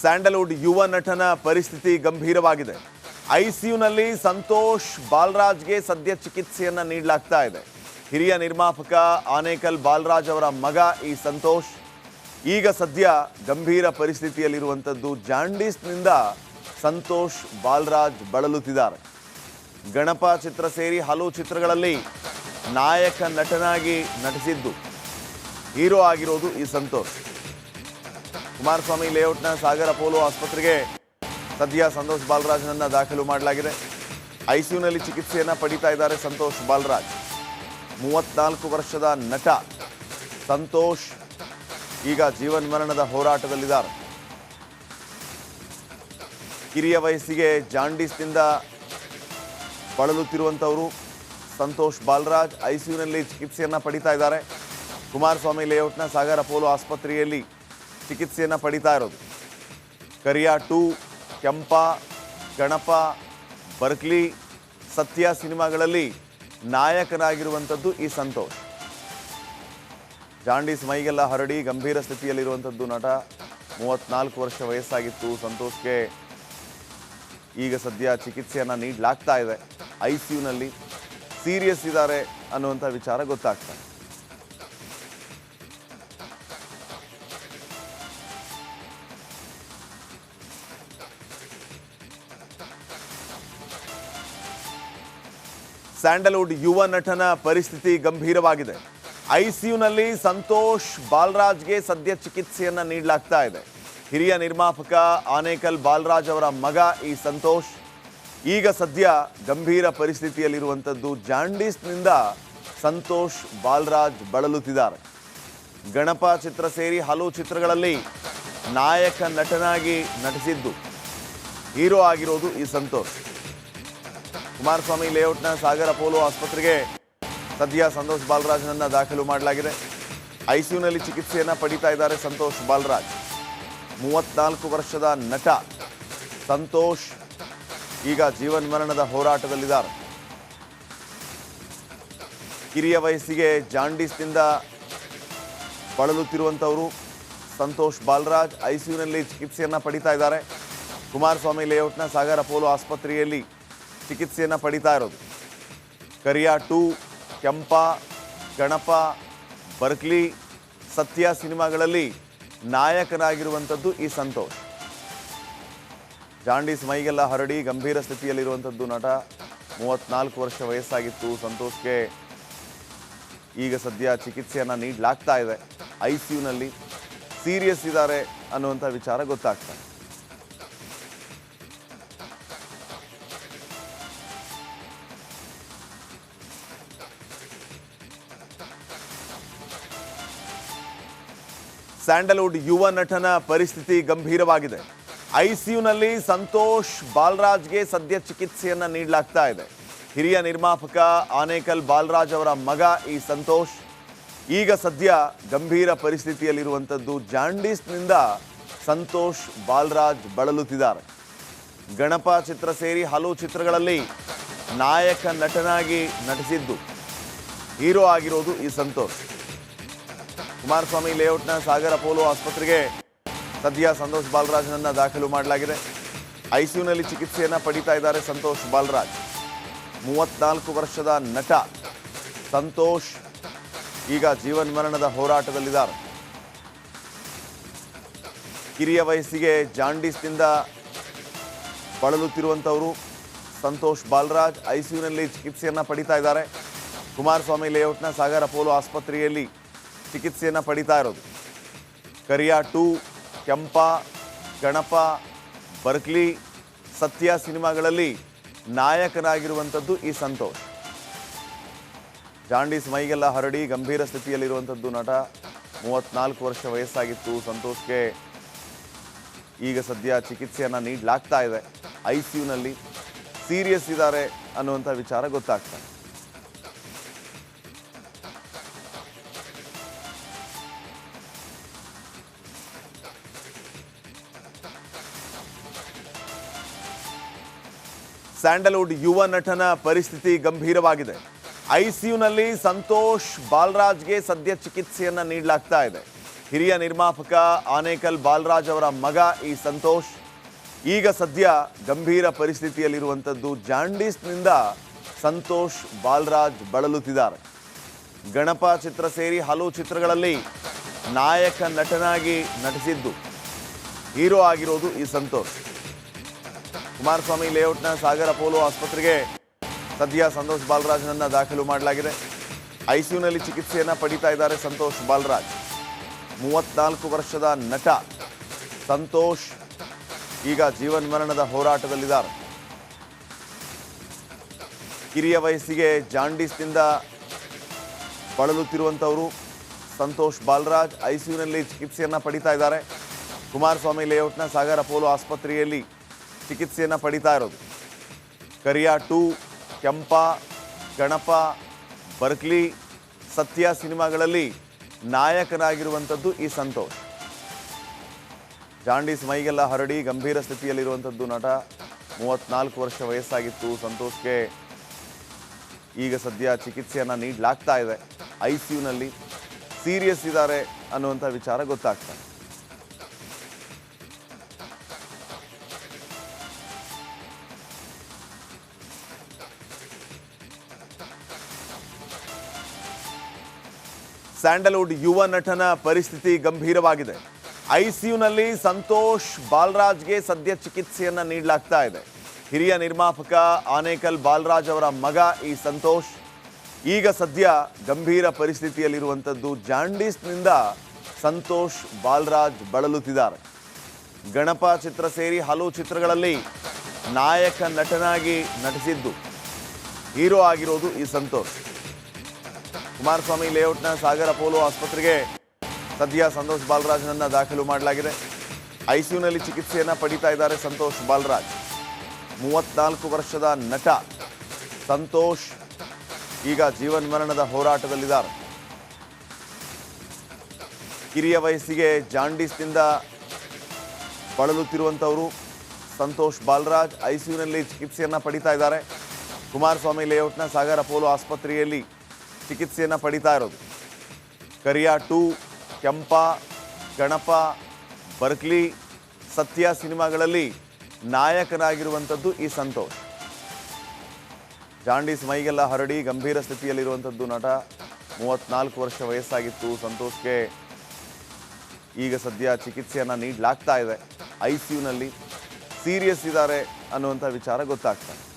Sandalwood ಯುವ ನಟನ ಪರಿಸ್ಥಿತಿ ಗಂಭೀರವಾಗಿದೆ. ಐಸಿಯುನಲ್ಲಿ ಸಂತೋಷ್ ಬಾಲರಾಜ್ಗೆ ಸದ್ಯ ಚಿಕಿತ್ಸೆಯನ್ನ ನೀಡಲಾಗ್ತಾ ಇದೆ. ಹಿರಿಯ ನಿರ್ಮಾಪಕ ಆನೇಕಲ್ ಬಾಲರಾಜ್ ಅವರ ಮಗ ಈ ಸಂತೋಷ್. ಈಗ ಸದ್ಯ ಗಂಭೀರ ಪರಿಸ್ಥಿತಿಯಲ್ಲಿರುವಂಥದ್ದು ಜಾಂಡೀಸ್ನಿಂದ ಸಂತೋಷ್ ಬಾಲರಾಜ್ ಬಳಲುತ್ತಿದ್ದಾರೆ. ಗಣಪ ಚಿತ್ರ ಸೇರಿ ಹಲವು ಚಿತ್ರಗಳಲ್ಲಿ ನಾಯಕ ನಟನಾಗಿ ನಟಿಸಿದ್ದು ಹೀರೋ ಆಗಿರೋದು ಈ ಸಂತೋಷ್. ಕುಮಾರಸ್ವಾಮಿ ಲೇಔಟ್ನ ಸಾಗರ ಅಪೋಲೋ ಆಸ್ಪತ್ರೆಗೆ ಸದ್ಯ ಸಂತೋಷ್ ಬಾಲರಾಜ್ನನ್ನು ದಾಖಲು ಮಾಡಲಾಗಿದೆ. ಐಸಿಯುನಲ್ಲಿ ಚಿಕಿತ್ಸೆಯನ್ನು ಪಡಿತಾ ಇದ್ದಾರೆ ಸಂತೋಷ್ ಬಾಲರಾಜ್. ಮೂವತ್ನಾಲ್ಕು ವರ್ಷದ ನಟ ಸಂತೋಷ್ ಈಗ ಜೀವನ್ ಮರಣದ ಹೋರಾಟದಲ್ಲಿದ್ದಾರೆ. ಕಿರಿಯ ವಯಸ್ಸಿಗೆ ಜಾಂಡೀಸ್ನಿಂದ ಬಳಲುತ್ತಿರುವಂಥವರು ಸಂತೋಷ್ ಬಾಲರಾಜ್. ಐಸಿಯುನಲ್ಲಿ ಚಿಕಿತ್ಸೆಯನ್ನು ಪಡಿತಾ ಇದ್ದಾರೆ. ಕುಮಾರಸ್ವಾಮಿ ಲೇಔಟ್ನ ಸಾಗರ ಪೋಲೋ ಆಸ್ಪತ್ರೆಯಲ್ಲಿ ಚಿಕಿತ್ಸೆಯನ್ನ ಪಡಿತಾ ಇರೋದು. ಕರಿಯಾ ಟು, ಕೆಂಪ, ಗಣಪ, ಬರ್ಕ್ಲಿ, ಸತ್ಯ ಸಿನಿಮಾಗಳಲ್ಲಿ ನಾಯಕನಾಗಿರುವಂಥದ್ದು ಈ ಸಂತೋಷ್. ಜಾಂಡೀಸ್ ಮೈಗೆಲ್ಲ ಹರಡಿ ಗಂಭೀರ ಸ್ಥಿತಿಯಲ್ಲಿರುವಂಥದ್ದು ನಟ. ಮೂವತ್ನಾಲ್ಕು ವರ್ಷ ವಯಸ್ಸಾಗಿತ್ತು ಸಂತೋಷ್ಗೆ. ಈಗ ಸದ್ಯ ಚಿಕಿತ್ಸೆಯನ್ನು ನೀಡಲಾಗ್ತಾ ಇದೆ. I C ಯುನಲ್ಲಿ. ಸೀರಿಯಸ್ ಇದ್ದಾರೆ ಅನ್ನುವಂಥ ವಿಚಾರ ಗೊತ್ತಾಗ್ತಾ ಸ್ಯಾಂಡಲ್ವುಡ್ ಯುವ ನಟನ ಪರಿಸ್ಥಿತಿ ಗಂಭೀರವಾಗಿದೆ. ಐಸಿಯುನಲ್ಲಿ ಸಂತೋಷ್ ಬಾಲರಾಜ್ಗೆ ಸದ್ಯ ಚಿಕಿತ್ಸೆಯನ್ನ ನೀಡಲಾಗ್ತಾ ಇದೆ. ಹಿರಿಯ ನಿರ್ಮಾಪಕ ಆನೇಕಲ್ ಬಾಲರಾಜ್ ಅವರ ಮಗ ಈ ಸಂತೋಷ್. ಈಗ ಸದ್ಯ ಗಂಭೀರ ಪರಿಸ್ಥಿತಿಯಲ್ಲಿರುವಂಥದ್ದು ಜಾಂಡೀಸ್ನಿಂದ ಸಂತೋಷ್ ಬಾಲರಾಜ್ ಬಳಲುತ್ತಿದ್ದಾರೆ. ಗಣಪ ಚಿತ್ರ ಸೇರಿ ಹಲವು ಚಿತ್ರಗಳಲ್ಲಿ ನಾಯಕ ನಟನಾಗಿ ನಟಿಸಿದ್ದು ಹೀರೋ ಆಗಿರೋದು ಈ ಸಂತೋಷ್. ಕುಮಾರಸ್ವಾಮಿ ಲೇಔಟ್ನ ಸಾಗರ ಅಪೋಲೋ ಆಸ್ಪತ್ರೆಗೆ ಸದ್ಯ ಸಂತೋಷ್ ಬಾಲರಾಜ್ನನ್ನು ದಾಖಲು ಮಾಡಲಾಗಿದೆ. ಐಸಿಯುನಲ್ಲಿ ಚಿಕಿತ್ಸೆಯನ್ನು ಪಡಿತಾ ಇದ್ದಾರೆ ಸಂತೋಷ್ ಬಾಲರಾಜ್. ಮೂವತ್ನಾಲ್ಕು ವರ್ಷದ ನಟ ಸಂತೋಷ್ ಈಗ ಜೀವನ್ ಮರಣದ ಹೋರಾಟದಲ್ಲಿದ್ದಾರೆ. ಕಿರಿಯ ವಯಸ್ಸಿಗೆ ಜಾಂಡೀಸ್ನಿಂದ ಬಳಲುತ್ತಿರುವಂಥವರು ಸಂತೋಷ್ ಬಾಲರಾಜ್. ಐಸಿಯುನಲ್ಲಿ ಚಿಕಿತ್ಸೆಯನ್ನು ಪಡಿತಾ ಇದ್ದಾರೆ. ಕುಮಾರಸ್ವಾಮಿ ಲೇಔಟ್ನ ಸಾಗರ ಪೋಲೋ ಆಸ್ಪತ್ರೆಯಲ್ಲಿ ಚಿಕಿತ್ಸೆಯನ್ನು ಪಡಿತಾ ಇರೋದು. ಕರಿಯಾ ಟು, ಕೆಂಪ, ಗಣಪ, ಬರ್ಕ್ಲಿ, ಸತ್ಯ ಸಿನಿಮಾಗಳಲ್ಲಿ ನಾಯಕನಾಗಿರುವಂಥದ್ದು ಈ ಸಂತೋಷ್. ಜಾಂಡೀಸ್ ಮೈಗೆಲ್ಲ ಹರಡಿ ಗಂಭೀರ ಸ್ಥಿತಿಯಲ್ಲಿರುವಂಥದ್ದು ನಟ. ಮೂವತ್ನಾಲ್ಕು ವರ್ಷ ವಯಸ್ಸಾಗಿತ್ತು ಸಂತೋಷ್ಗೆ. ಈಗ ಸದ್ಯ ಚಿಕಿತ್ಸೆಯನ್ನು ನೀಡಲಾಗ್ತಾ ಇದೆ ಐ ಸಿ ಯುನಲ್ಲಿ. ಸೀರಿಯಸ್ ಇದ್ದಾರೆ ಅನ್ನುವಂಥ ವಿಚಾರ ಗೊತ್ತಾಗ್ತಾ ಸ್ಯಾಂಡಲ್ವುಡ್ ಯುವ ನಟನ ಪರಿಸ್ಥಿತಿ ಗಂಭೀರವಾಗಿದೆ. ಐಸಿಯುನಲ್ಲಿ ಸಂತೋಷ್ ಬಾಲರಾಜ್ಗೆ ಸದ್ಯ ಚಿಕಿತ್ಸೆಯನ್ನ ನೀಡಲಾಗ್ತಾ ಇದೆ. ಹಿರಿಯ ನಿರ್ಮಾಪಕ ಆನೇಕಲ್ ಬಾಲರಾಜ್ ಅವರ ಮಗ ಈ ಸಂತೋಷ್. ಈಗ ಸದ್ಯ ಗಂಭೀರ ಪರಿಸ್ಥಿತಿಯಲ್ಲಿರುವಂಥದ್ದು ಜಾಂಡೀಸ್ನಿಂದ ಸಂತೋಷ್ ಬಾಲರಾಜ್ ಬಳಲುತ್ತಿದ್ದಾರೆ. ಗಣಪ ಚಿತ್ರ ಸೇರಿ ಹಲವು ಚಿತ್ರಗಳಲ್ಲಿ ನಾಯಕ ನಟನಾಗಿ ನಟಿಸಿದ್ದು ಹೀರೋ ಆಗಿರೋದು ಈ ಸಂತೋಷ್. ಕುಮಾರಸ್ವಾಮಿ ಲೇಔಟ್ನ ಸಾಗರ ಪೋಲೋ ಆಸ್ಪತ್ರೆಗೆ ಸದ್ಯ ಸಂತೋಷ್ ಬಾಲರಾಜ್ನನ್ನು ದಾಖಲು ಮಾಡಲಾಗಿದೆ. ಐಸಿಯುನಲ್ಲಿ ಚಿಕಿತ್ಸೆಯನ್ನು ಪಡೀತಾ ಇದ್ದಾರೆ ಸಂತೋಷ್ ಬಾಲರಾಜ್. ಮೂವತ್ನಾಲ್ಕು ವರ್ಷದ ನಟ ಸಂತೋಷ್ ಈಗ ಜೀವನ್ ಮರಣದ ಹೋರಾಟದಲ್ಲಿದ್ದಾರೆ. ಕಿರಿಯ ವಯಸ್ಸಿಗೆ ಜಾಂಡೀಸ್ನಿಂದ ಬಳಲುತ್ತಿರುವಂಥವರು ಸಂತೋಷ್ ಬಾಲರಾಜ್. ಐಸಿಯುನಲ್ಲಿ ಚಿಕಿತ್ಸೆಯನ್ನು ಪಡೀತಾ ಇದ್ದಾರೆ. ಕುಮಾರಸ್ವಾಮಿ ಲೇಔಟ್ನ ಸಾಗರ ಪೋಲೋ ಆಸ್ಪತ್ರೆಯಲ್ಲಿ ಚಿಕಿತ್ಸೆಯನ್ನು ಪಡಿತಾ ಇರೋದು. ಕರಿಯಾ ಟು, ಕೆಂಪ, ಗಣಪ, ಬರ್ಕ್ಲಿ, ಸತ್ಯ ಸಿನಿಮಾಗಳಲ್ಲಿ ನಾಯಕನಾಗಿರುವಂಥದ್ದು ಈ ಸಂತೋಷ್. ಜಾಂಡೀಸ್ ಮೈಗೆಲ್ಲ ಹರಡಿ ಗಂಭೀರ ಸ್ಥಿತಿಯಲ್ಲಿರುವಂಥದ್ದು ನಟ. ಮೂವತ್ನಾಲ್ಕು ವರ್ಷ ವಯಸ್ಸಾಗಿತ್ತು ಸಂತೋಷ್ಗೆ. ಈಗ ಸದ್ಯ ಚಿಕಿತ್ಸೆಯನ್ನು ನೀಡಲಾಗ್ತಾ ಇದೆ. ಐ ಸಿ ಯುನಲ್ಲಿ ಸೀರಿಯಸ್ ಇದ್ದಾರೆ ಅನ್ನುವಂಥ ವಿಚಾರ ಗೊತ್ತಾಗ್ತಾ ಸ್ಯಾಂಡಲ್ವುಡ್ ಯುವ ನಟನ ಪರಿಸ್ಥಿತಿ ಗಂಭೀರವಾಗಿದೆ. ಐಸಿಯುನಲ್ಲಿ ಸಂತೋಷ್ ಬಾಲರಾಜ್ಗೆ ಸದ್ಯ ಚಿಕಿತ್ಸೆಯನ್ನ ನೀಡಲಾಗ್ತಾ ಇದೆ. ಹಿರಿಯ ನಿರ್ಮಾಪಕ ಆನೇಕಲ್ ಬಾಲರಾಜ್ ಅವರ ಮಗ ಈ ಸಂತೋಷ್. ಈಗ ಸದ್ಯ ಗಂಭೀರ ಪರಿಸ್ಥಿತಿಯಲ್ಲಿರುವಂಥದ್ದು ಜಾಂಡೀಸ್ನಿಂದ ಸಂತೋಷ್ ಬಾಲರಾಜ್ ಬಳಲುತ್ತಿದ್ದಾರೆ. ಗಣಪ ಚಿತ್ರ ಸೇರಿ ಹಲವು ಚಿತ್ರಗಳಲ್ಲಿ ನಾಯಕ ನಟನಾಗಿ ನಟಿಸಿದ್ದು ಹೀರೋ ಆಗಿರೋದು ಈ ಸಂತೋಷ್. ಕುಮಾರಸ್ವಾಮಿ ಲೇಔಟ್ನ ಸಾಗರ ಅಪೋಲೋ ಆಸ್ಪತ್ರೆಗೆ ಸದ್ಯ ಸಂತೋಷ್ ಬಾಲರಾಜ್ನನ್ನು ದಾಖಲು ಮಾಡಲಾಗಿದೆ. ಐಸಿಯುನಲ್ಲಿ ಚಿಕಿತ್ಸೆಯನ್ನು ಪಡಿತಾ ಇದ್ದಾರೆ ಸಂತೋಷ್ ಬಾಲರಾಜ್. ಮೂವತ್ನಾಲ್ಕು ವರ್ಷದ ನಟ ಸಂತೋಷ್ ಈಗ ಜೀವನ್ ಮರಣದ ಹೋರಾಟದಲ್ಲಿದ್ದಾರೆ. ಕಿರಿಯ ವಯಸ್ಸಿಗೆ ಜಾಂಡೀಸ್ನಿಂದ ಬಳಲುತ್ತಿರುವಂಥವರು ಸಂತೋಷ್ ಬಾಲರಾಜ್. ಐಸಿಯುನಲ್ಲಿ ಚಿಕಿತ್ಸೆಯನ್ನು ಪಡಿತಾ ಇದ್ದಾರೆ. ಕುಮಾರಸ್ವಾಮಿ ಲೇಔಟ್ನ ಸಾಗರ ಪೋಲೋ ಆಸ್ಪತ್ರೆಯಲ್ಲಿ ಚಿಕಿತ್ಸೆಯನ್ನ ಪಡಿತಾ ಇರೋದು. ಕರಿಯಾ ಟು, ಕೆಂಪ, ಗಣಪ, ಬರ್ಕ್ಲಿ, ಸತ್ಯ ಸಿನಿಮಾಗಳಲ್ಲಿ ನಾಯಕನಾಗಿರುವಂಥದ್ದು ಈ ಸಂತೋಷ್. ಜಾಂಡೀಸ್ ಮೈಗೆಲ್ಲ ಹರಡಿ ಗಂಭೀರ ಸ್ಥಿತಿಯಲ್ಲಿರುವಂಥದ್ದು ನಟ. ಮೂವತ್ನಾಲ್ಕು ವರ್ಷ ವಯಸ್ಸಾಗಿತ್ತು ಸಂತೋಷ್ಗೆ. ಈಗ ಸದ್ಯ ಚಿಕಿತ್ಸೆಯನ್ನು ನೀಡಲಾಗ್ತಾ ಇದೆ. ಐ ಸಿ ಯುನಲ್ಲಿ ಸೀರಿಯಸ್ ಇದ್ದಾರೆ ಅನ್ನುವಂಥ ವಿಚಾರ ಗೊತ್ತಾಗ್ತಾ ಸ್ಯಾಂಡಲ್ವುಡ್ ಯುವ ನಟನ ಪರಿಸ್ಥಿತಿ ಗಂಭೀರವಾಗಿದೆ. ಐಸಿಯುನಲ್ಲಿ ಸಂತೋಷ್ ಬಾಲರಾಜ್ಗೆ ಸದ್ಯ ಚಿಕಿತ್ಸೆಯನ್ನ ನೀಡಲಾಗ್ತಾ ಇದೆ. ಹಿರಿಯ ನಿರ್ಮಾಪಕ ಆನೇಕಲ್ ಬಾಲರಾಜ್ ಅವರ ಮಗ ಈ ಸಂತೋಷ್. ಈಗ ಸದ್ಯ ಗಂಭೀರ ಪರಿಸ್ಥಿತಿಯಲ್ಲಿರುವಂಥದ್ದು ಜಾಂಡೀಸ್ನಿಂದ ಸಂತೋಷ್ ಬಾಲರಾಜ್ ಬಳಲುತ್ತಿದ್ದಾರೆ. ಗಣಪ ಚಿತ್ರ ಸೇರಿ ಹಲವು ಚಿತ್ರಗಳಲ್ಲಿ ನಾಯಕ ನಟನಾಗಿ ನಟಿಸಿದ್ದು ಹೀರೋ ಆಗಿರೋದು ಈ ಸಂತೋಷ್. ಕುಮಾರಸ್ವಾಮಿ ಲೇಔಟ್ನ ಸಾಗರ ಪೋಲೋ ಆಸ್ಪತ್ರೆಗೆ ಸದ್ಯ ಸಂತೋಷ್ ಬಾಲರಾಜ್ನನ್ನು ದಾಖಲು ಮಾಡಲಾಗಿದೆ. ಐಸಿಯುನಲ್ಲಿ ಚಿಕಿತ್ಸೆಯನ್ನು ಪಡಿತಾ ಇದ್ದಾರೆ ಸಂತೋಷ್ ಬಾಲರಾಜ್. ಮೂವತ್ನಾಲ್ಕು ವರ್ಷದ ನಟ ಸಂತೋಷ್ ಈಗ ಜೀವನ್ ಮರಣದ ಹೋರಾಟದಲ್ಲಿದ್ದಾರೆ. ಕಿರಿಯ ವಯಸ್ಸಿಗೆ ಜಾಂಡೀಸ್ನಿಂದ ಬಳಲುತ್ತಿರುವಂಥವರು ಸಂತೋಷ್ ಬಾಲರಾಜ್. ಐಸಿಯುನಲ್ಲಿ ಚಿಕಿತ್ಸೆಯನ್ನು ಪಡಿತಾ ಇದ್ದಾರೆ. ಕುಮಾರಸ್ವಾಮಿ ಲೇಔಟ್ನ ಸಾಗರ ಪೋಲೋ ಆಸ್ಪತ್ರೆಯಲ್ಲಿ ಚಿಕಿತ್ಸೆಯನ್ನು ಪಡಿತಾ ಇರೋದು. ಕರಿಯಾ ಟು, ಕೆಂಪ, ಗಣಪ, ಬರ್ಕ್ಲಿ, ಸತ್ಯ ಸಿನಿಮಾಗಳಲ್ಲಿ ನಾಯಕನಾಗಿರುವಂಥದ್ದು ಈ ಸಂತೋಷ್. ಜಾಂಡೀಸ್ ಮೈಗೆಲ್ಲ ಹರಡಿ ಗಂಭೀರ ಸ್ಥಿತಿಯಲ್ಲಿರುವಂಥದ್ದು ನಟ. ಮೂವತ್ನಾಲ್ಕು ವರ್ಷ ವಯಸ್ಸಾಗಿತ್ತು ಸಂತೋಷ್ಗೆ. ಈಗ ಸದ್ಯ ಚಿಕಿತ್ಸೆಯನ್ನು ನೀಡಲಾಗ್ತಾ ಇದೆ. ಐ ಸಿ ಯುನಲ್ಲಿ ಸೀರಿಯಸ್ ಇದ್ದಾರೆ ಅನ್ನುವಂಥ ವಿಚಾರ ಗೊತ್ತಾಗ್ತದೆ